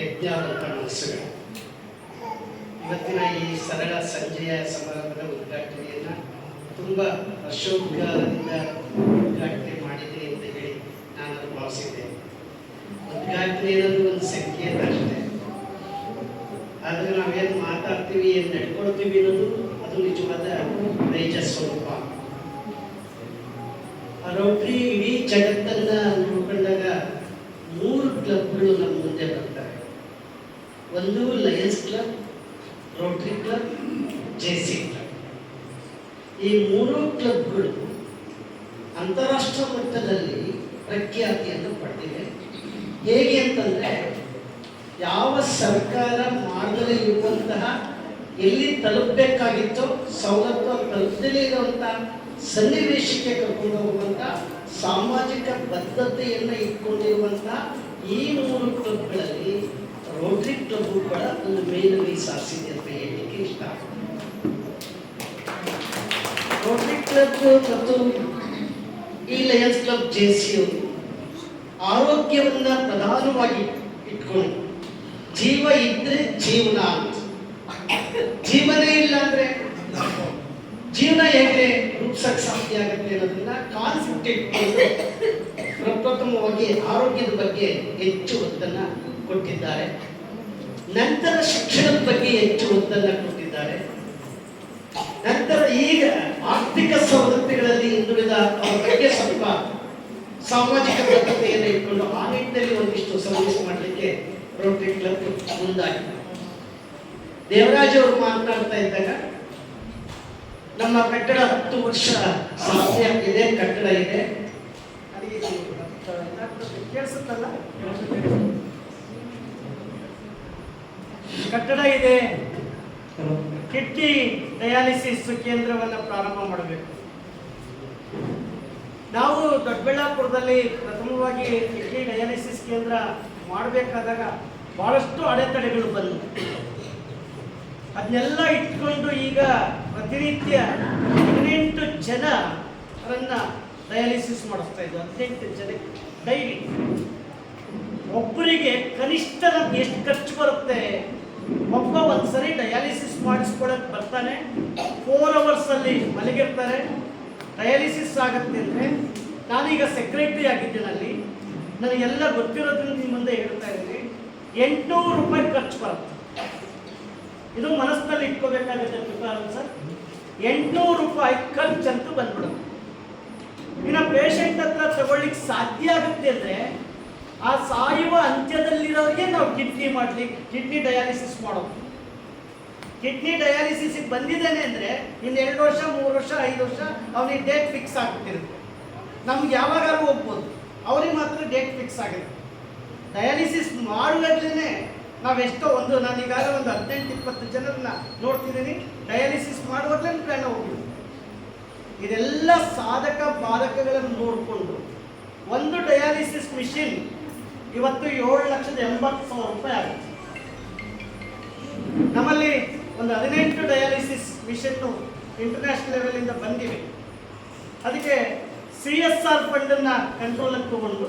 ಮನಸ್ಸುಗಳು ಇವತ್ತಿನ ಈ ಸರಳ ಸಂಜೆಯ ಸಮಾರಂಭದ ಉದ್ಘಾಟನೆಯನ್ನು ತುಂಬ ಹರ್ಷೋದ್ಗಾರದಿಂದ ಉದ್ಘಾಟನೆ ಮಾಡಿದೆ ಅಂತ ಹೇಳಿ ನಾನು ಭಾವಿಸಿದ್ದೇನೆ. ಭಾವಿಸಿದ್ದೆ ಉದ್ಘಾಟನೆ ಅನ್ನೋದು ಒಂದು ಸಂಕೇತ ಅಷ್ಟೇ. ಆದರೆ ನಾವೇನು ಮಾತಾಡ್ತೀವಿ, ಏನು ನಡ್ಕೊಳ್ತೀವಿ ಅನ್ನೋದು ಅದು ನಿಜವಾದ ನೈಜ ಸ್ವರೂಪ. ರೋಟ್ರಿ ಇಡೀ ಜಗತ್ತನ್ನು ನೋಡ್ಕೊಂಡಾಗ ಮೂರು ಕ್ಲಬ್ಗಳು ನಮ್ಮ ಮುಂದೆ ಬರ್ತಾರೆ. ಒಂದು lions club rotary club JC club ಈ ಮೂರು ಕ್ಲಬ್ಗಳು ಅಂತಾರಾಷ್ಟ್ರ ಮಟ್ಟದಲ್ಲಿ ಪ್ರಖ್ಯಾತಿಯನ್ನು ಪಡೆದಿವೆ. ಹೇಗೆ ಅಂತಂದರೆ, ಯಾವ ಸರ್ಕಾರ ಮಾಡದೇ ಇರುವಂತಹ ಎಲ್ಲಿ ತಲುಪಬೇಕಾಗಿತ್ತೋ ಸೌಲಭ್ಯ ತಲುಪದೇ ಇರುವಂತಹ ಸನ್ನಿವೇಶಕ್ಕೆ ಕರ್ಕೊಂಡು ಹೋಗುವಂಥ ಸಾಮಾಜಿಕ ಬದ್ಧತೆಯನ್ನು ಇಟ್ಕೊಂಡಿರುವಂತಹ ಈ ಮೂರು ಕ್ಲಬ್ಗಳಲ್ಲಿ ಕ್ಲಬ್ ಕೂಡ ಒಂದು ಮೇಲುಗೈ ಸಾಧಿಸಿದೆ ಅಂತ ಹೇಳಲಿಕ್ಕೆ ಇಷ್ಟ ರೋಟರಿ ಕ್ಲಬ್ ಮತ್ತು ಈ ಲಯನ್ಸ್ ಕ್ಲಬ್ ಜೆ ಜೆಸಿಯವರು ಆರೋಗ್ಯವನ್ನು ಪ್ರಧಾನವಾಗಿ ಇಟ್ಕೊಂಡು, ಜೀವ ಇದ್ರೆ ಜೀವನ ಅಂತ. ಜೀವನೇ ಇಲ್ಲ ಅಂದ್ರೆ ಜೀವನ ಹೇಗೆ ರೂಪಿಸಕ್ ಸಾಧ್ಯ ಆಗುತ್ತೆ ಅನ್ನೋದನ್ನ ಕಾನ್ಸೆಪ್ಟ್ ಇಟ್ಕೊಂಡು ಪ್ರಪ್ರಥಮವಾಗಿ ಆರೋಗ್ಯದ ಬಗ್ಗೆ ಹೆಚ್ಚು ಒತ್ತನ್ನ ಕೊಟ್ಟಿದ್ದಾರೆ. ನಂತರ ಶಿಕ್ಷಣದ ಬಗ್ಗೆ ಹೆಚ್ಚು ಒತ್ತನ್ನ ಕೊಟ್ಟಿದ್ದಾರೆ. ನಂತರ ಈಗ ಆರ್ಥಿಕ ಸವಲತ್ತುಗಳಲ್ಲಿ ಹಿಂದುಳಿದ ಅವರ ಬಗ್ಗೆ ಸ್ವಲ್ಪ ಸಾಮಾಜಿಕ ಬದ್ಧತೆಯನ್ನು ಇಟ್ಕೊಂಡು ಆ ನಿಟ್ಟಿನಲ್ಲಿ ಒಂದಿಷ್ಟು ಸರ್ವಿಸ್ ಮಾಡಲಿಕ್ಕೆ ರೋಟರಿ ಕ್ಲಬ್ ಮುಂದಾಗಿದೆ. ದೇವರಾಜ್ ಅವರು ಮಾತನಾಡ್ತಾ ಇದ್ದಾಗ, ನಮ್ಮ ಕಟ್ಟಡ ಹತ್ತು ವರ್ಷ ಸಮಸ್ಯೆ ಇದೆ, ಕಟ್ಟಡ ಇದೆ. ಕೇಳಿಸುತ್ತಲ್ಲ? ಕಟ್ಟಡ ಇದೆ. ಕಿಡ್ನಿ ಡಯಾಲಿಸಿಸ್ ಕೇಂದ್ರವನ್ನು ಪ್ರಾರಂಭ ಮಾಡಬೇಕು. ನಾವು ದೊಡ್ಡಬಳ್ಳಾಪುರದಲ್ಲಿ ಪ್ರಥಮವಾಗಿ ಕಿಡ್ನಿ ಡಯಾಲಿಸಿಸ್ ಕೇಂದ್ರ ಮಾಡಬೇಕಾದಾಗ ಬಹಳಷ್ಟು ಅಡೆತಡೆಗಳು ಬಂದವು. ಅದನ್ನೆಲ್ಲ ಇಟ್ಕೊಂಡು ಈಗ ಪ್ರತಿನಿತ್ಯ ಹದಿನೆಂಟು ಜನರನ್ನು ಡಯಾಲಿಸಿಸ್ ಮಾಡಿಸ್ತಾ ಇದ್ದರು ಹದಿನೆಂಟು ಜನ ಡೈಲಿ. ಒಬ್ಬರಿಗೆ ಕನಿಷ್ಠ ಎಷ್ಟು ಖರ್ಚು ಬರುತ್ತೆ? ಒಬ್ಬ ಒಂದ್ಸರಿ ಡಯಾಲಿಸಿಸ್ ಮಾಡಿಸ್ಕೊಳಕ್ ಬರ್ತಾನೆ. ಫೋರ್ ಅವರ್ಸ್ ಅಲ್ಲಿ ಮಲಗಿರ್ತಾರೆ. ಡಯಾಲಿಸಿಸ್ ಆಗುತ್ತೆ ಅಂದ್ರೆ ನಾನೀಗ ಸೆಕ್ರೆಟರಿ ಆಗಿದ್ದೇನೆ ಅಲ್ಲಿ. ನನಗೆಲ್ಲ ಗೊತ್ತಿರೋದ್ರಿಂದ ನಿಮ್ಮ ಮುಂದೆ ಹೇಳ್ತಾ ಇದ್ದೀನಿ. ಎಂಟುನೂರು ರೂಪಾಯಿ ಖರ್ಚು ಬರುತ್ತೆ. ಇದು ಮನಸ್ಸಿನಲ್ಲಿ ಇಟ್ಕೋಬೇಕಾಗುತ್ತೆ ತುಕಾರಾಮ್ ಸರ್. ಎಂಟುನೂರು ರೂಪಾಯಿ ಖರ್ಚಂತೂ ಬಂದ್ಬಿಡುತ್ತೆ. ಇನ್ನು ಪೇಷಂಟ್ ಹತ್ರ ತಗೊಳ್ಳಿಕ್ಕೆ ಸಾಧ್ಯ ಆಗುತ್ತೆ ಅಂದ್ರೆ ಆ ಸಾಯುವ ಅಂತ್ಯದಲ್ಲಿರೋರಿಗೆ ನಾವು ಕಿಡ್ನಿ ಮಾಡ್ಲಿಕ್ಕೆ ಕಿಡ್ನಿ ಡಯಾಲಿಸಿಸ್ ಮಾಡೋದು. ಕಿಡ್ನಿ ಡಯಾಲಿಸಿಸ್ ಬಂದಿದ್ದೇನೆ ಅಂದ್ರೆ ಇನ್ನು ಎರಡು ವರ್ಷ, ಮೂರು ವರ್ಷ, ಐದು ವರ್ಷ ಅವನಿಗೆ ಡೇಟ್ ಫಿಕ್ಸ್ ಆಗ್ಬಿಟ್ಟಿರುತ್ತೆ. ನಮ್ಗೆ ಯಾವಾಗಾದ್ರೂ ಹೋಗ್ಬೋದು. ಅವ್ರಿಗೆ ಮಾತ್ರ ಡೇಟ್ ಫಿಕ್ಸ್ ಆಗಿರುತ್ತೆ ಡಯಾಲಿಸಿಸ್ ಮಾಡುವಾಗಲೇ ನಾವೆಷ್ಟೋ ಒಂದು, ನಾನು ಈಗಾಗಲೇ ಒಂದು ಹದಿನೆಂಟು, ಇಪ್ಪತ್ತು ಜನರನ್ನ ನೋಡ್ತಿದ್ದೀನಿ. ಡಯಾಲಿಸಿಸ್ ಮಾಡುವಾಗಲೇ ಪ್ರಾಣ ಹೋಗಿದ್ದು ಇದೆಲ್ಲ ಸಾಧಕ ಬಾಧಕಗಳನ್ನು ನೋಡಿಕೊಂಡು ಒಂದು ಡಯಾಲಿಸಿಸ್ ಮಿಷಿನ್ ಇವತ್ತು ಏಳು ಲಕ್ಷದ ಎಂಬತ್ತು ಸಾವಿರ ರೂಪಾಯಿ ಆಗುತ್ತೆ. ನಮ್ಮಲ್ಲಿ ಒಂದು ಹದಿನೆಂಟು ಡಯಾಲಿಸಿಸ್ ಮಿಷನ್ನು ಇಂಟರ್ನ್ಯಾಷನಲ್ ಲೆವೆಲಿಂದ ಬಂದಿವೆ. ಅದಕ್ಕೆ ಸಿ ಎಸ್ ಆರ್ ಫಂಡನ್ನು ಕಂಟ್ರೋಲಿಗೆ ತಗೊಂಡು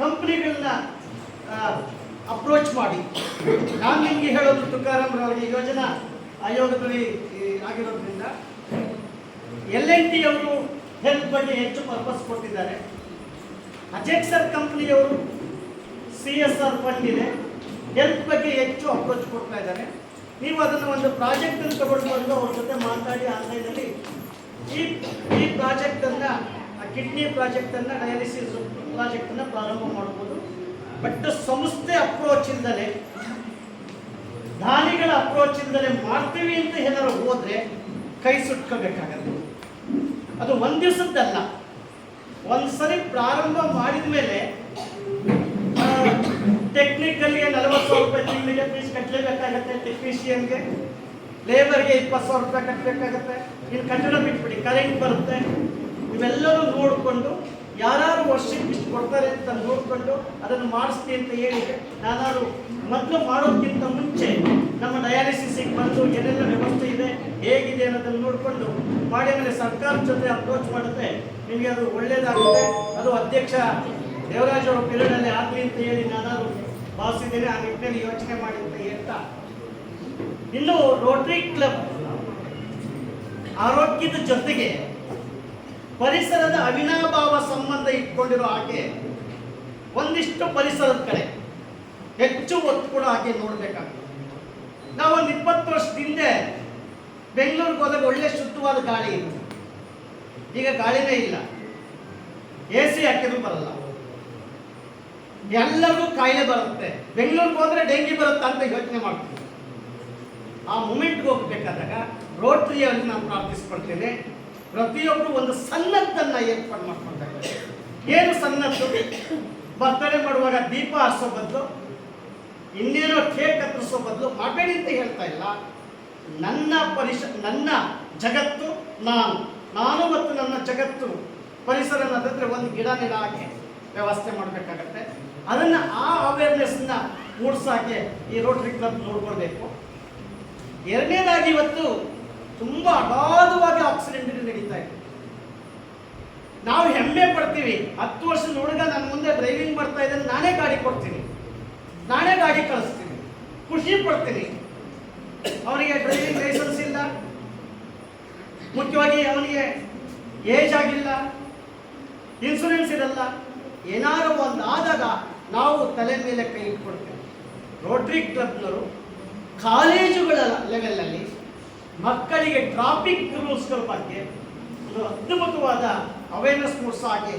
ಕಂಪ್ನಿಗಳನ್ನ ಅಪ್ರೋಚ್ ಮಾಡಿ. ನಾನು ನಿಮಗೆ ಹೇಳೋದು ತುಕಾರಾಮ್ ಅವರಿಗೆ ಯೋಜನಾ ಆಯೋಗದಲ್ಲಿ ಆಗಿರೋದ್ರಿಂದ ಎಲ್ ಎನ್ ಟಿ ಅವರು ಹೆಲ್ತ್ ಬಗ್ಗೆ ಹೆಚ್ಚು ಪರ್ಪಸ್ ಕೊಟ್ಟಿದ್ದಾರೆ. ಅಜೆಕ್ಸರ್ ಕಂಪ್ನಿಯವರು ಸಿ ಎಸ್ ಆರ್ ಫಂಡ್ ಇದೆ. ಹೆಲ್ತ್ ಬಗ್ಗೆ ಹೆಚ್ಚು ಅಪ್ರೋಚ್ ಕೊಡ್ತಾ ಇದ್ದಾರೆ. ನೀವು ಅದನ್ನು ಒಂದು ಪ್ರಾಜೆಕ್ಟ್ ಅನ್ನು ತಗೊಂಡು ಬಂದು ಅವ್ರ ಜೊತೆ ಮಾತಾಡಿ ಆನ್ಲೈನಲ್ಲಿ ಈ ಈ ಪ್ರಾಜೆಕ್ಟ್ ಅನ್ನ ಕಿಡ್ನಿ ಪ್ರಾಜೆಕ್ಟ್ ಅನ್ನ ಡಯಾಲಿಸಿಸ್ ಪ್ರಾಜೆಕ್ಟ್ ಅನ್ನ ಪ್ರಾರಂಭ ಮಾಡಬಹುದು ಬಟ್ ಸಂಸ್ಥೆ ಅಪ್ರೋಚ್ ಇಂದಲೇ ದಾನಿಗಳ ಅಪ್ರೋಚ್ ಇಂದಲೇ ಮಾಡ್ತೀವಿ ಅಂತ ಏನಾದ್ರು ಹೋದ್ರೆ ಕೈ ಸುಟ್ಕೋಬೇಕಾಗತ್ತೆ. ಅದು ಒಂದ್ ದಿವಸದ್ದಲ್ಲ. ಒಂದ್ಸರಿ ಪ್ರಾರಂಭ ಮಾಡಿದ ಮೇಲೆ ಟೆಕ್ನಿಕಲ್ಲಿ ನಲವತ್ತು ಸಾವಿರ ರೂಪಾಯಿ ತಿಂಗಳಿಗೆ ಫೀಸ್ ಕಟ್ಟಲೇಬೇಕಾಗತ್ತೆ ಟೆಕ್ನಿಷಿಯನ್ಗೆ ಲೇಬರ್ಗೆ ಇಪ್ಪತ್ತು ಸಾವಿರ ರೂಪಾಯಿ ಕಟ್ಟಬೇಕಾಗತ್ತೆ ಇಲ್ಲಿ ಕಟ್ಟಡ ಬಿಟ್ಬಿಡಿ ಕರೆಂಟ್ ಬರುತ್ತೆ. ಇವೆಲ್ಲರೂ ನೋಡಿಕೊಂಡು ಯಾರು ವರ್ಷಕ್ಕೆ ಇಷ್ಟು ಕೊಡ್ತಾರೆ ಅಂತ ನೋಡಿಕೊಂಡು ಅದನ್ನು ಮಾಡಿಸ್ತೀನಿ ಅಂತ ಹೇಳಿದೆ ನಾನಾರು ಮೊದಲು ಮಾಡೋದಕ್ಕಿಂತ ಮುಂಚೆ ನಮ್ಮ ಡಯಾಲಿಸಿಸಿಗೆ ಬಂದು ಏನೆಲ್ಲ ವ್ಯವಸ್ಥೆ ಇದೆ, ಹೇಗಿದೆ ಅನ್ನೋದನ್ನು ನೋಡಿಕೊಂಡು ಮಾಡಿ ಮೇಲೆ ಸರ್ಕಾರದ ಜೊತೆ ಅಪ್ರೋಚ್ ಮಾಡುತ್ತೆ. ನಿಮಗೆ ಅದು ಒಳ್ಳೆಯದಾಗುತ್ತೆ ಅದು ಅಧ್ಯಕ್ಷ ದೇವರಾಜ್ ಅವರ ಪೀರಿಯಡಲ್ಲಿ ಆಗಲಿ ಅಂತ ಹೇಳಿ ನಾನಾರು ಭಾವಿಸಿದ್ದೇನೆ, ಆ ನಿಟ್ಟಿನಲ್ಲಿ ಯೋಚನೆ ಮಾಡಿ ಅಂತ ಹೇಳ್ತಾ. ಇನ್ನು ರೋಟರಿ ಕ್ಲಬ್ ಆರೋಗ್ಯದ ಜೊತೆಗೆ ಪರಿಸರದ ಅವಿನಾಭಾವ ಸಂಬಂಧ ಇಟ್ಕೊಂಡಿರೋ ಹಾಗೆ ಒಂದಿಷ್ಟು ಪರಿಸರದ ಕಡೆ ಹೆಚ್ಚು ಒತ್ತು ಕೊಡೋ ಹಾಗೆ ನೋಡಬೇಕಾಗ್ತದೆ. ನಾವು ಒಂದು ಇಪ್ಪತ್ತು ವರ್ಷದ ಹಿಂದೆ ಬೆಂಗಳೂರಿಗೆ ಹೋದಾಗ ಒಳ್ಳೆ ಶುದ್ಧವಾದ ಗಾಳಿ ಇತ್ತು. ಈಗ ಗಾಳಿನೇ ಇಲ್ಲ. ಎ ಸಿ ಹಾಕಿದ್ರು ಬರಲ್ಲ. ಎಲ್ಲರಿಗೂ ಕಾಯಿಲೆ ಬರುತ್ತೆ. ಬೆಂಗಳೂರಿಗೆ ಹೋದ್ರೆ ಡೆಂಗಿ ಬರುತ್ತೆ ಅಂತ ಯೋಚನೆ ಮಾಡ್ತೀವಿ. ಆ ಮೂಮೆಂಟ್ಗೆ ಹೋಗ್ಬೇಕಾದಾಗ ರೋಟ್ರಿಯಲ್ಲಿ ನಾನು ಪ್ರಾರ್ಥಿಸ್ಕೊಳ್ತೇನೆ. ಪ್ರತಿಯೊಬ್ಬರು ಒಂದು ಸನ್ನದ್ದನ್ನ ಏರ್ಪಾಡು ಮಾಡ್ಕೊಳ್ತಾರೆ ಏನು ಸನ್ನದ್ದು? ಬರ್ತಡೇ ಮಾಡುವಾಗ ದೀಪ ಹರಿಸೋ ಬದಲು, ಇನ್ನೇನೋ ಕೇಕ್ ಕತ್ತರಿಸೋ ಬದಲು ಮಾಡಬೇಡಿ ಅಂತ ಹೇಳ್ತಾ ಇಲ್ಲ. ನನ್ನ ಪರಿಸ ನನ್ನ ಜಗತ್ತು ನಾನು. ನಾನು ಮತ್ತು ನನ್ನ ಜಗತ್ತು. ಪರಿಸರ ಅನ್ನೋದಂದ್ರೆ ಒಂದು ಗಿಡ ನೆಡ ಹಾಕಿ ವ್ಯವಸ್ಥೆ ಮಾಡಬೇಕಾಗತ್ತೆ. ಅದನ್ನು ಆ ಅವೇರ್ನೆಸ್ನ ಮೂಡಿಸೋಕೆ ಈ ರೋಟರಿ ಕ್ಲಬ್ ನೋಡ್ಕೊಳ್ಬೇಕು. ಎರಡನೇದಾಗಿ ಇವತ್ತು ತುಂಬ ಅಗಾಧವಾಗಿ ಆಕ್ಸಿಡೆಂಟ್ ನಡೀತಾ ಇದೆ. ನಾವು ಹೆಮ್ಮೆ ಪಡ್ತೀವಿ. ಹತ್ತು ವರ್ಷದ ಹುಡುಗ ನನ್ನ ಮುಂದೆ ಡ್ರೈವಿಂಗ್ ಬರ್ತಾ ಇದ್ದಾನೆ ನಾನೇ ಗಾಡಿ ಕೊಡ್ತೀನಿ. ನಾನೇ ಗಾಡಿ ಕಳಿಸ್ತೀನಿ. ಖುಷಿ ಪಡ್ತೀನಿ. ಅವನಿಗೆ ಡ್ರೈವಿಂಗ್ ಲೈಸೆನ್ಸ್ ಇಲ್ಲ. ಮುಖ್ಯವಾಗಿ ಅವನಿಗೆ ಏಜ್ ಆಗಿಲ್ಲ. ಇನ್ಸೂರೆನ್ಸ್ ಇರಲ್ಲ. ಏನಾದ್ರು ಒಂದು ಆದಾಗ ನಾವು ತಲೆ ಮೇಲೆ ಕೈ ಇಟ್ಕೊಡ್ತೇವೆ ರೋಟ್ರಿ ಕ್ಲಬ್ನವರು ಕಾಲೇಜುಗಳ ಲೆವೆಲಲ್ಲಿ ಮಕ್ಕಳಿಗೆ ಟ್ರಾಫಿಕ್ ರೂಲ್ಸ್ಗಳ ಬಗ್ಗೆ ಒಂದು ಅದ್ಭುತವಾದ ಅವೇರ್ನೆಸ್ ಮೂಡಿಸೋ ಹಾಗೆ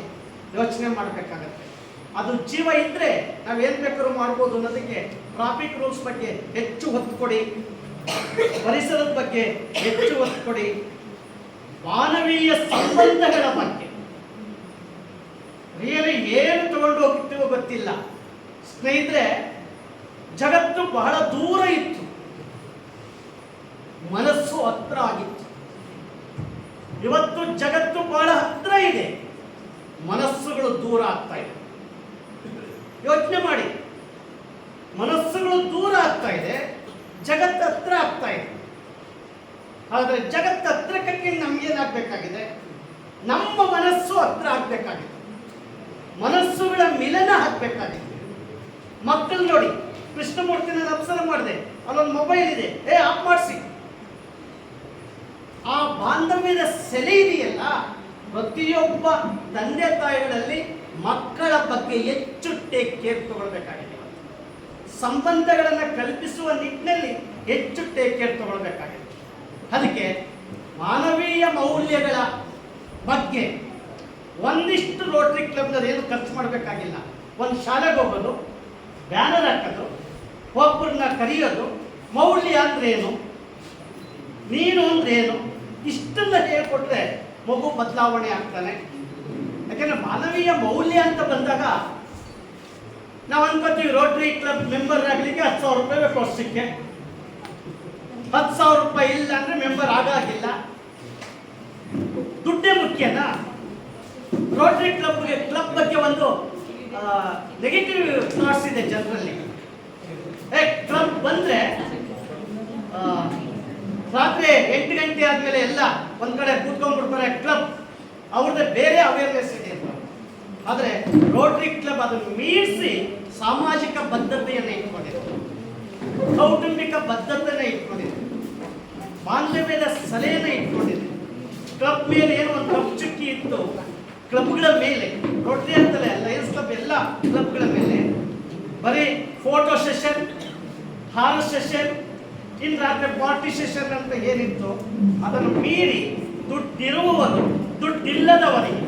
ಯೋಚನೆ ಮಾಡಬೇಕಾಗತ್ತೆ. ಅದು ಜೀವ ಇದ್ದರೆ ನಾವೇನು ಬೇಕಾದ್ರೂ ಮಾಡ್ಬೋದು ಅನ್ನೋದಕ್ಕೆ ಟ್ರಾಫಿಕ್ ರೂಲ್ಸ್ ಬಗ್ಗೆ ಹೆಚ್ಚು ಒತ್ತು ಕೊಡಿ. ಪರಿಸರದ ಬಗ್ಗೆ ಹೆಚ್ಚು ಒತ್ತು ಕೊಡಿ. ಮಾನವೀಯ ಸಂಬಂಧಗಳ ಬಗ್ಗೆ ರಿಯಲಿ ಏನು ತಗೊಂಡು ಹೋಗ್ತೀವೋ ಗೊತ್ತಿಲ್ಲ. ಸ್ನೇಹಿತರೆ, ಜಗತ್ತು ಬಹಳ ದೂರ ಇತ್ತು. ಮನಸ್ಸು ಹತ್ರ ಆಗಿತ್ತು. ಇವತ್ತು ಜಗತ್ತು ಬಹಳ ಹತ್ರ ಇದೆ. ಮನಸ್ಸುಗಳು ದೂರ ಆಗ್ತಾ ಇದೆ. ಯೋಚನೆ ಮಾಡಿ. ಮನಸ್ಸುಗಳು ದೂರ ಆಗ್ತಾ ಇದೆ, ಜಗತ್ತು ಹತ್ರ ಆಗ್ತಾ ಇದೆ. ಆದರೆ ಜಗತ್ತು ಹತ್ರಕ್ಕೆ ನಮ್ಗೇನಾಗಬೇಕಾಗಿದೆ? ನಮ್ಮ ಮನಸ್ಸು ಹತ್ರ ಆಗ್ಬೇಕಾಗಿದೆ. ಮನಸ್ಸುಗಳ ಮಿಲನ ಹಾಕ್ಬೇಕಾಗಿತ್ತು. ಮಕ್ಕಳು ನೋಡಿ, ಕೃಷ್ಣಮೂರ್ತಿನ ಅಪ್ಸರ ಮಾಡಿದೆ. ಅಲ್ಲೊಂದು ಮೊಬೈಲ್ ಇದೆ. ಏ ಆಫ್ ಮಾಡಿಸಿ. ಆ ಬಾಂಧವ್ಯದ ಸೆಲೆ ಇದೆಯಲ್ಲ, ಪ್ರತಿಯೊಬ್ಬ ತಂದೆ ತಾಯಿಗಳಲ್ಲಿ ಮಕ್ಕಳ ಬಗ್ಗೆ ಹೆಚ್ಚು ಟೇಕ್ ಕೇರ್ ತಗೊಳ್ಬೇಕಾಗಿದೆ ಸಂಬಂಧಗಳನ್ನು ಕಲ್ಪಿಸುವ ನಿಟ್ಟಿನಲ್ಲಿ ಹೆಚ್ಚು ಟೇಕ್ ಕೇರ್ ತಗೊಳ್ಬೇಕಾಗಿದೆ. ಅದಕ್ಕೆ ಮಾನವೀಯ ಮೌಲ್ಯಗಳ ಬಗ್ಗೆ ಒಂದಿಷ್ಟು ರೋಟ್ರಿ ಕ್ಲಬ್ನಲ್ಲಿ ಏನು ಖರ್ಚು ಮಾಡಬೇಕಾಗಿಲ್ಲ. ಒಂದು ಶಾಲೆಗೆ ಹೋಗೋದು, ಬ್ಯಾನರ್ ಹಾಕೋದು ಒಬ್ಬರನ್ನ ಕರೆಯೋದು, ಮೌಲ್ಯ ಅಂದ್ರೆ ಏನು ನೀನು ಅಂದ್ರೆ ಏನು, ಇಷ್ಟನ್ನ ಹೇಳ್ಕೊಟ್ರೆ ಮಗು ಬದಲಾವಣೆ ಆಗ್ತಾನೆ. ಯಾಕಂದ್ರೆ ಮಾನವೀಯ ಮೌಲ್ಯ ಅಂತ ಬಂದಾಗ ನಾವು ಅನ್ಕೋತೀವಿ ರೋಟ್ರಿ ಕ್ಲಬ್ ಮೆಂಬರ್ ಆಗಲಿಕ್ಕೆ ಹತ್ತು ಸಾವಿರ ರೂಪಾಯಿ ಬೇಕು ವರ್ಷಕ್ಕೆ. ಹತ್ತು ಸಾವಿರ ರೂಪಾಯಿ ಇಲ್ಲ ಅಂದ್ರೆ ಮೆಂಬರ್ ಆಗಾಗಿಲ್ಲ. ದುಡ್ಡೇ ಮುಖ್ಯನಾ? ರೋಟರಿ ಕ್ಲಬ್ಗೆ ಕ್ಲಬ್ ಬಗ್ಗೆ ಒಂದು ನೆಗೆಟಿವ್ ಥಾಟ್ಸ್ ಇದೆ ಜನರಲ್ಲಿ. ಕ್ಲಬ್ ಬಂದ್ರೆ ರಾತ್ರಿ ಎಂಟು ಗಂಟೆ ಆದ್ಮೇಲೆ ಎಲ್ಲ ಒಂದ್ ಕಡೆ ಕೂತ್ಕೊಂಡ್ಬಿಡ್ತಾರೆ ಕ್ಲಬ್ ಅವ್ರದ್ದೇ ಬೇರೆ ಅವೇರ್ನೆಸ್ ಇದೆ. ಆದ್ರೆ ರೋಟರಿ ಕ್ಲಬ್ ಅದನ್ನು ಮೀರಿಸಿ ಸಾಮಾಜಿಕ ಬದ್ಧತೆಯನ್ನು ಇಟ್ಕೊಂಡಿದೆ. ಕೌಟುಂಬಿಕ ಬದ್ಧತೆಯನ್ನು ಇಟ್ಕೊಂಡಿದೆ. ಬಾಂಧವ್ಯದ ಸಲಹೆಯನ್ನು ಇಟ್ಕೊಂಡಿದೆ. ಕ್ಲಬ್ ಮೇಲೆ ಏನೋ ಒಂದು ಕಪ್ ಚುಕ್ಕಿ ಇತ್ತು. ಕ್ಲಬ್ಗಳ ಮೇಲೆ, ರೋಟರಿ ಅಂತಲೇ ಲಯನ್ಸ್ ಕ್ಲಬ್ ಎಲ್ಲ ಕ್ಲಬ್ಗಳ ಮೇಲೆ, ಬರೀ ಫೋಟೋ ಸೆಷನ್ ಹಾರ ಸೆಷನ್ ಇನ್ನು ರಾತ್ರಿ ಪಾರ್ಟಿ ಸೆಷನ್ ಅಂತ ಏನಿತ್ತು ಅದನ್ನು ಮೀರಿ ದುಡ್ಡಿರುವವರು, ದುಡ್ಡಿಲ್ಲದವರಿಗೆ,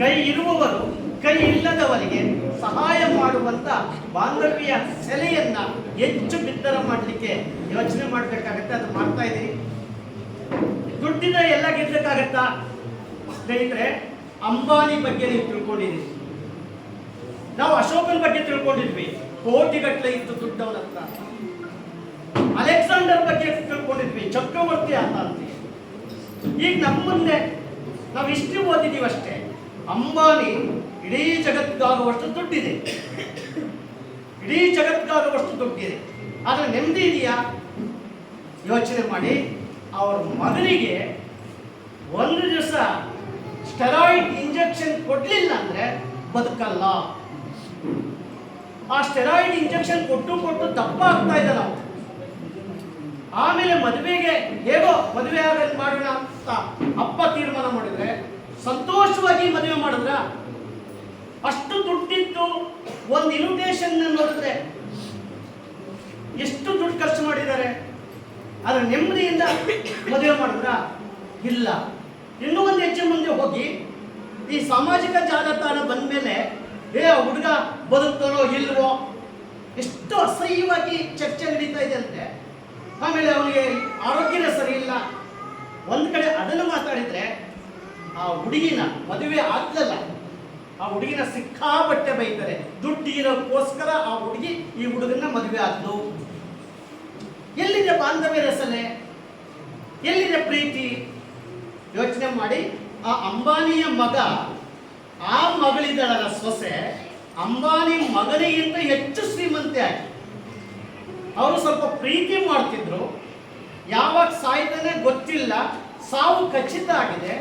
ಕೈ ಇರುವವರು, ಕೈ ಇಲ್ಲದವರಿಗೆ ಸಹಾಯ ಮಾಡುವಂತ ಬಾಂಧವ್ಯ ಸೆಲೆಯನ್ನ ಹೆಚ್ಚು ಬಿತ್ತರ ಮಾಡಲಿಕ್ಕೆ ಯೋಚನೆ ಮಾಡಬೇಕಾಗತ್ತೆ, ಅದು ಮಾಡ್ತಾ ಇದ್ದೀರಿ. ದುಡ್ಡಿನ ಎಲ್ಲ ಗೆಲ್ಲಕ್ಕಾಗತ್ತಾ ಸ್ನೇಹಿತರೆ, ಅಂಬಾನಿ ಬಗ್ಗೆ ನೀವು ತಿಳ್ಕೊಂಡಿದ್ದೀರಿ. ನಾವು ಅಶೋಕನ ಬಗ್ಗೆ ತಿಳ್ಕೊಂಡಿದ್ವಿ. ಕೋಟಿಗಟ್ಟಲೆ ಇತ್ತು ದುಡ್ಡವನ ಹತ್ರ. ಅಲೆಕ್ಸಾಂಡರ್ ಬಗ್ಗೆ ತಿಳ್ಕೊಂಡಿದ್ವಿ. ಚಕ್ರವರ್ತಿ ಆತ ಅಂತ ಈಗ ನಮ್ಮ ನಾವು ಇಷ್ಟು ಓದಿದೀವಿ ಅಷ್ಟೇ. ಅಂಬಾನಿ ಇಡೀ ಜಗತ್ಗಾಗುವಷ್ಟು ದುಡ್ಡಿದೆ. ಇಡೀ ಜಗತ್ಗಾಗುವಷ್ಟು ದುಡ್ಡಿದೆ. ಆದರೆ ನೆಮ್ಮದಿ ಇದೆಯಾ? ಯೋಚನೆ ಮಾಡಿ. ಅವ್ರ ಮಗನಿಗೆ ಒಂದು ದಿವಸ ಸ್ಟೆರಾಯ್ಡ್ ಇಂಜೆಕ್ಷನ್ ಕೊಡ್ಲಿಲ್ಲ ಅಂದ್ರೆ ಬದುಕಲ್ಲ. ಆ ಸ್ಟೆರಾಯ್ಡ್ ಇಂಜೆಕ್ಷನ್ ಕೊಟ್ಟು ಕೊಟ್ಟು ದಪ್ಪ ಆಗ್ತಾ ಇದ್ದ ನಾವು. ಆಮೇಲೆ ಮದುವೆಗೆ ಹೇಗೋ ಮದುವೆ ಆಗಲಿ ಮಾಡೋಣ ಅಂತ ಅಪ್ಪ ತೀರ್ಮಾನ ಮಾಡಿದ್ರೆ, ಸಂತೋಷವಾಗಿ ಮದುವೆ ಮಾಡಿದ್ರ ಅಷ್ಟು ದುಡ್ಡಿತ್ತು ಒಂದು ಇನ್ವಿಟೇಷನ್ ನೋಡಿದ್ರೆ ಎಷ್ಟು ದುಡ್ಡು ಖರ್ಚು ಮಾಡಿದ್ದಾರೆ. ಅದ್ರ ನೆಮ್ಮದಿಯಿಂದ ಮದುವೆ ಮಾಡಿದ್ರ ಇಲ್ಲ. ಇನ್ನೂ ಒಂದು ಹೆಚ್ಚು ಮುಂದೆ ಹೋಗಿ ಈ ಸಾಮಾಜಿಕ ಜಾಲತಾಣ ಬಂದ ಮೇಲೆ ಏ, ಹುಡುಗ ಬದುಕ್ತಾನೋ ಇಲ್ವೋ? ಎಷ್ಟು ಅಸಹ್ಯವಾಗಿ ಚರ್ಚೆ ನಡೀತಾ ಇದೆ ಅಂತೆ ಆಮೇಲೆ ಅವನಿಗೆ ಆರೋಗ್ಯನೇ ಸರಿ ಇಲ್ಲ. ಒಂದ್ ಕಡೆ ಅದನ್ನು ಮಾತಾಡಿದ್ರೆ, ಆ ಹುಡುಗಿನ ಮದುವೆ ಆಗ್ಲಲ್ಲ, ಆ ಹುಡುಗಿನ ಸಿಕ್ಕಾಪಟ್ಟೆ ಬೈತಾರೆ. ದುಡ್ಡಿರೋಕ್ಕೋಸ್ಕರ ಆ ಹುಡುಗಿ ಈ ಹುಡುಗನ ಮದುವೆ ಆದ್ಲು ಎಲ್ಲಿದೆ ಬಾಂಧವ್ಯ ರಸನೆ ಎಲ್ಲಿದೆ ಪ್ರೀತಿ? ಯೋಚನೆ ಮಾಡಿ, ಆ ಅಂಬಾನಿಯ ಮಗ, ಆ ಮಗಳಿದ್ದಾಳಲ್ಲ ಸೊಸೆ ಅಂಬಾನಿ ಮಗನಿಗಿಂತ ಹೆಚ್ಚು ಶ್ರೀಮಂತೆ ಆಗಿ ಅವರು ಸ್ವಲ್ಪ ಪ್ರೀತಿ ಮಾಡ್ತಿದ್ರು. ಯಾವಾಗ ಸಾಯ್ತಾನೆ ಗೊತ್ತಿಲ್ಲ. ಸಾವು ಖಚಿತ ಆಗಿದೆ.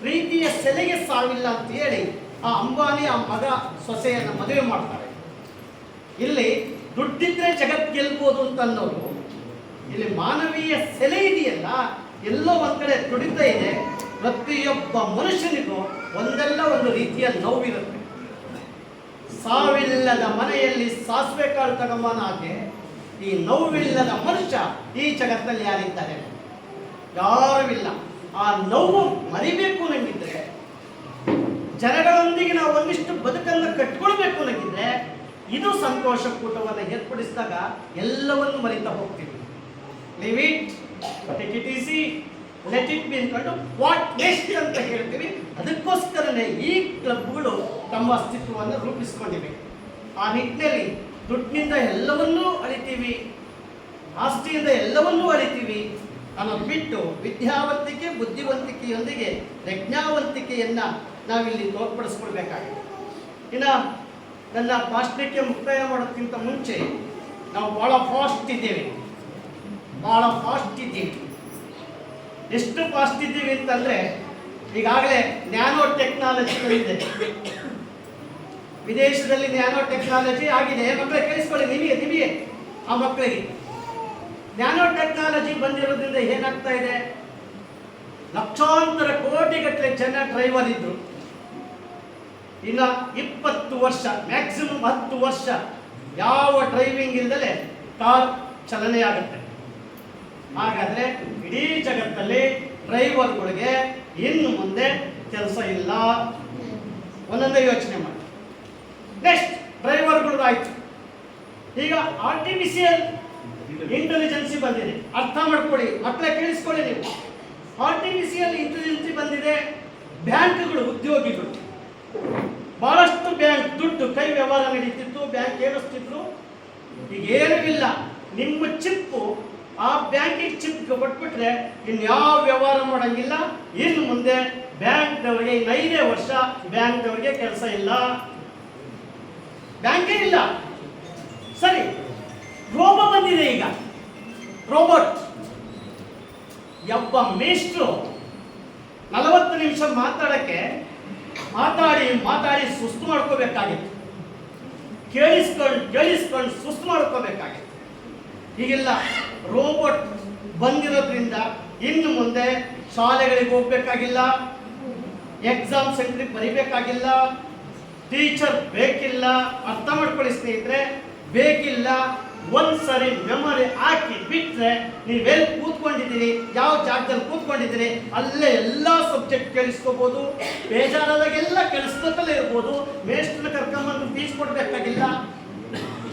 ಪ್ರೀತಿಯ ಸೆಲೆಗೆ ಸಾವಿಲ್ಲ ಅಂತ ಹೇಳಿ ಆ ಅಂಬಾನಿ ಆ ಮಗ ಸೊಸೆಯನ್ನು ಮದುವೆ ಮಾಡ್ತಾರೆ. ಇಲ್ಲಿ ದುಡ್ಡಿದ್ರೆ ಜಗತ್ ಗೆಲ್ಬೋದು ಅಂತ ಅನ್ನೋರು ಇಲ್ಲಿ ಮಾನವೀಯ ಸೆಲೆ ಇದೆಯಲ್ಲ ಎಲ್ಲೋ ಒಂದ್ ಕಡೆ ತುಡಿತಾ ಇದೆ ಪ್ರತಿಯೊಬ್ಬ ಮನುಷ್ಯನಿಗೂ ಒಂದಲ್ಲ ಒಂದು ರೀತಿಯ ನೋವಿರುತ್ತೆ. ಸಾವಿಲ್ಲದ ಮನೆಯಲ್ಲಿ ಸಾಸಿವೆ ಕಾಳು ತಗಮಾನ ಹಾಗೆ, ಈ ನೋವಿಲ್ಲದ ಮನುಷ್ಯ ಈ ಜಗತ್ತಲ್ಲಿ ಯಾರಿದ್ದಾರೆ? ಯಾರೂ ಇಲ್ಲ ಆ ನೋವು ಮರಿಬೇಕು ನಂಗಿದ್ರೆ ಜನಗಳೊಂದಿಗೆ ನಾವು ಒಂದಿಷ್ಟು ಬದುಕನ್ನು ಕಟ್ಕೊಳ್ಬೇಕು ನಂಗಿದ್ರೆ ಇದು ಸಂತೋಷ ಕೂಟವನ್ನು ಏರ್ಪಡಿಸಿದಾಗ ಎಲ್ಲವನ್ನು ಮರಿತಾ ಹೋಗ್ತೀವಿ. Live take it easy let it be what next ಅಂತ ಹೇಳ್ತೀವಿ. ಅದಕ್ಕೋಸ್ಕರನೇ ಈ ಕ್ಲಬ್ಗಳು ತಮ್ಮ ಅಸ್ತಿತ್ವವನ್ನು ರೂಪಿಸ್ಕೊಂಡಿವೆ. ಆ ನಿಟ್ಟಿನಲ್ಲಿ ದುಡ್ಡಿನಿಂದ ಎಲ್ಲವನ್ನೂ ಅಳಿತೀವಿ, ಆಸ್ತಿಯಿಂದ ಎಲ್ಲವನ್ನೂ ಅಳಿತೀವಿ. ಅನ್ನೋದು ಬಿಟ್ಟು ವಿದ್ಯಾವಂತಿಕೆ, ಬುದ್ಧಿವಂತಿಕೆಯೊಂದಿಗೆ ಪ್ರಜ್ಞಾವಂತಿಕೆಯನ್ನ ನಾವಿಲ್ಲಿ ತೋರ್ಪಡಿಸ್ಕೊಳ್ಬೇಕಾಗಿದೆ. ಇನ್ನು ನನ್ನ ಭಾಷಣಕ್ಕೆ ಮುಕ್ತಾಯ ಮಾಡೋದಕ್ಕಿಂತ ಮುಂಚೆ ನಾವು ಭಾಳ ಫಾಸ್ಟ್ ಇದ್ದೇವೆ. ಬಹಳ ಫಾಸ್ಟ್ ಇದ್ದೀವಿ ಎಷ್ಟು ಫಾಸ್ಟ್ ಇದ್ದೀವಿ ಅಂತಂದ್ರೆ, ಈಗಾಗಲೇ ನ್ಯಾನೋ ಟೆಕ್ನಾಲಜಿ ಬಂದಿದೆ ವಿದೇಶದಲ್ಲಿ ನ್ಯಾನೋ ಟೆಕ್ನಾಲಜಿ ಆಗಿದೆ. ಮಕ್ಕಳೇ ಕೇಳಿಸ್ಕೊಳ್ಳಿ, ನಿಮಗೆ ನಿಮಗೆ, ಆ ಮಕ್ಕಳಿಗೆ. ನ್ಯಾನೋ ಟೆಕ್ನಾಲಜಿ ಬಂದಿರೋದ್ರಿಂದ ಏನಾಗ್ತಾ ಇದೆ? ಲಕ್ಷಾಂತರ ಕೋಟಿಗಟ್ಟಲೆ ಜನ ಡ್ರೈವರ್ ಇದ್ರು. ಇನ್ನ ಇಪ್ಪತ್ತು ವರ್ಷ ಮ್ಯಾಕ್ಸಿಮಮ್ ಹತ್ತು ವರ್ಷ ಯಾವ ಡ್ರೈವಿಂಗ್ ಇಲ್ದಲೆ ಕಾರ್ ಚಲನೆ ಆಗುತ್ತೆ. ಹಾಗಾದ್ರೆ ಇಡೀ ಜಗತ್ತಲ್ಲಿ ಡ್ರೈವರ್ಗಳಿಗೆ ಇನ್ನು ಮುಂದೆ ಕೆಲಸ ಇಲ್ಲ. ಒಂದೊಂದೇ ಯೋಚನೆ ಮಾಡಿ. ನೆಕ್ಸ್ಟ್ ಡ್ರೈವರ್ಗಳು ಆಯ್ತು. ಈಗ ಆರ್ಟಿಫಿಷಿಯಲ್ ಇಂಟೆಲಿಜೆನ್ಸಿ ಬಂದಿದೆ. ಅರ್ಥ ಮಾಡ್ಕೊಳ್ಳಿ, ಮಕ್ಕಳ ಕೇಳಿಸ್ಕೊಳ್ಳಿ ನೀವು. ಆರ್ಟಿಫಿಷಿಯಲ್ ಇಂಟೆಲಿಜೆನ್ಸಿ ಬಂದಿದೆ, ಬ್ಯಾಂಕ್ಗಳು, ಉದ್ಯೋಗಿಗಳು. ಬಹಳಷ್ಟು ಬ್ಯಾಂಕ್, ದುಡ್ಡು, ಕೈ ವ್ಯವಹಾರ ನಡೀತಿತ್ತು, ಬ್ಯಾಂಕ್ ಏನಿಸ್ತಿದ್ರು ಈಗ ಏನೂ ಇಲ್ಲ. ನಿಮ್ಮ ಚಿಪ್ಪು ಆ ಬ್ಯಾಂಕಿಗೆ ಚಿಪ್ ಕೊಟ್ಬಿಟ್ರೆ ಇನ್ಯಾವ ವ್ಯವಹಾರ ಮಾಡಂಗಿಲ್ಲ. ಇನ್ನು ಮುಂದೆ ಬ್ಯಾಂಕ್ನವರಿಗೆ ಐದೇ ವರ್ಷ ಬ್ಯಾಂಕ್ನವರಿಗೆ ಕೆಲಸ ಇಲ್ಲ. ಬ್ಯಾಂಕೇ ಇಲ್ಲ ಸರಿ, ರೋಬೋ ಬಂದಿದೆ ಈಗ. ರೋಬೋಟ್. ಒಬ್ಬ ಮೇಷ್ಟ್ರು. ನಲವತ್ತು ನಿಮಿಷ ಮಾತಾಡಕ್ಕೆ ಮಾತಾಡಿ ಮಾತಾಡಿ ಸುಸ್ತು ಮಾಡ್ಕೋಬೇಕಾಗಿತ್ತು. ಕೇಳಿಸ್ಕೊಂಡು ಕೇಳಿಸ್ಕೊಂಡು ಸುಸ್ತು ಮಾಡ್ಕೋಬೇಕಾಗಿತ್ತು. ಈಗೆಲ್ಲ ರೋಬೋಟ್ ಬಂದಿರೋದ್ರಿಂದ ಇನ್ನು ಮುಂದೆ ಶಾಲೆಗಳಿಗೆ ಹೋಗ್ಬೇಕಾಗಿಲ್ಲ ಎಕ್ಸಾಮ್ ಸೆಂಟ್ರಿಗೆ ಬರಿಬೇಕಾಗಿಲ್ಲ ಟೀಚರ್ ಬೇಕಿಲ್ಲ, ಅರ್ಥ ಮಾಡ್ಕೊಳ್ಳಿ ಸ್ನೇಹಿತರೆ, ಬೇಕಿಲ್ಲ, ಒಂದ್ಸರಿ ಮೆಮೊರಿ ಹಾಕಿ ಬಿಟ್ರೆ ನೀವೆಲ್ಲಿ ಕೂತ್ಕೊಂಡಿದ್ದೀರಿ, ಯಾವ ಜಾಗದಲ್ಲಿ ಕೂತ್ಕೊಂಡಿದ್ದೀರಿ, ಅಲ್ಲೇ ಎಲ್ಲ ಸಬ್ಜೆಕ್ಟ್ ಕೇಳಿಸ್ಕೋಬಹುದು ಬೇಜಾರಾದಾಗೆಲ್ಲ ಕೆಲಸದಲ್ಲೇ ಇರ್ಬೋದು ಮೇಸ್ಟ್ರ ಕರ್ಕೊಂಬಂದು ಫೀಸ್ ಕೊಡ್ಬೇಕಾಗಿಲ್ಲ.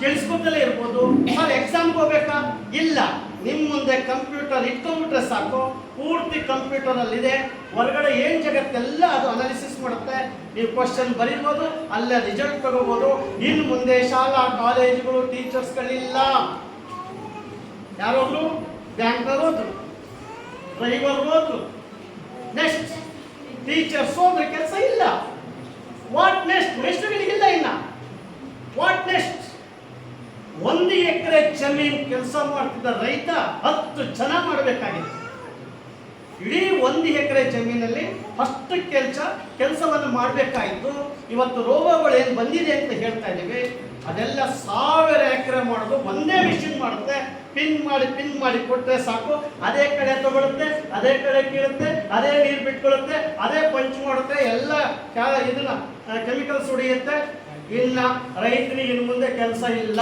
ಕೇಳಿಸ್ಕೊತಲೇ ಇರ್ಬೋದು. ಸರ್ ಎಕ್ಸಾಮ್ಗೆ ಹೋಗ್ಬೇಕಾ? ಇಲ್ಲ. ನಿಮ್ಮ ಮುಂದೆ ಕಂಪ್ಯೂಟರ್ ಇಟ್ಕೊಂಡ್ಬಿಟ್ರೆ ಸಾಕು. ಪೂರ್ತಿ ಕಂಪ್ಯೂಟರಲ್ಲಿದೆ ಹೊರಗಡೆ ಏನು ಜಗತ್ತೆಲ್ಲ ಅದು ಅನಾಲಿಸಿಸ್ ಮಾಡುತ್ತೆ. ನೀವು ಕ್ವಶನ್ ಬರೀಬೋದು, ಅಲ್ಲೇ ರಿಸಲ್ಟ್ ತಗೋಬೋದು. ಇನ್ನು ಮುಂದೆ ಶಾಲಾ, ಕಾಲೇಜುಗಳು ಟೀಚರ್ಸ್ಗಳಿಲ್ಲ ಯಾರೊಬ್ರು? ಬ್ಯಾಂಕ್ನವ್ರು ಹೋದ್ರು. ಡ್ರೈವರ್ ಹೋದ್ರು. ನೆಕ್ಸ್ಟ್ ಟೀಚರ್ಸ್ ಹೋದ್ರೆ ಕೆಲಸ ಇಲ್ಲ. ವಾಟ್ ನೆಕ್ಸ್ಟ್ ಮೆಸ್ಟ್ರುಗಳಿಗಿಲ್ಲ ಇನ್ನ. ವಾಟ್ ನೆಕ್ಸ್ಟ್ ಒಂದು ಎಕರೆ ಜಮೀನು ಕೆಲಸ ಮಾಡ್ತಿದ್ದ ರೈತ ಹತ್ತು ಜನ ಮಾಡಬೇಕಾಗಿತ್ತು. ಇಡೀ ಒಂದು ಎಕರೆ ಜಮೀನಲ್ಲಿ ಫಸ್ಟ್ ಕೆಲಸ, ಕೆಲಸವನ್ನು ಮಾಡಬೇಕಾಯಿತು. ಇವತ್ತು ರೋಗಗಳು ಏನು ಬಂದಿದೆ ಅಂತ ಹೇಳ್ತಾ ಇದ್ದೀವಿ. ಅದೆಲ್ಲ ಸಾವಿರ ಎಕರೆ ಮಾಡೋದು ಒಂದೇ ಮಿಷಿನ್ ಮಾಡುತ್ತೆ. ಪಿನ್ ಮಾಡಿ ಪಿನ್ ಮಾಡಿ ಕೊಟ್ಟರೆ ಸಾಕು. ಅದೇ ಕಡೆ ತಗೊಳುತ್ತೆ, ಅದೇ ಕಡೆ ಕೀಳುತ್ತೆ, ಅದೇ ನೀರು ಬಿಟ್ಕೊಳ್ಳುತ್ತೆ, ಅದೇ ಪಂಚ್ ಮಾಡುತ್ತೆ. ಎಲ್ಲ ಇದನ್ನ ಕೆಮಿಕಲ್ಸ್ ಹೊಡೆಯುತ್ತೆ ಇಲ್ಲ ರೈತನಿಗೆ ಇನ್ನು ಮುಂದೆ ಕೆಲಸ ಇಲ್ಲ.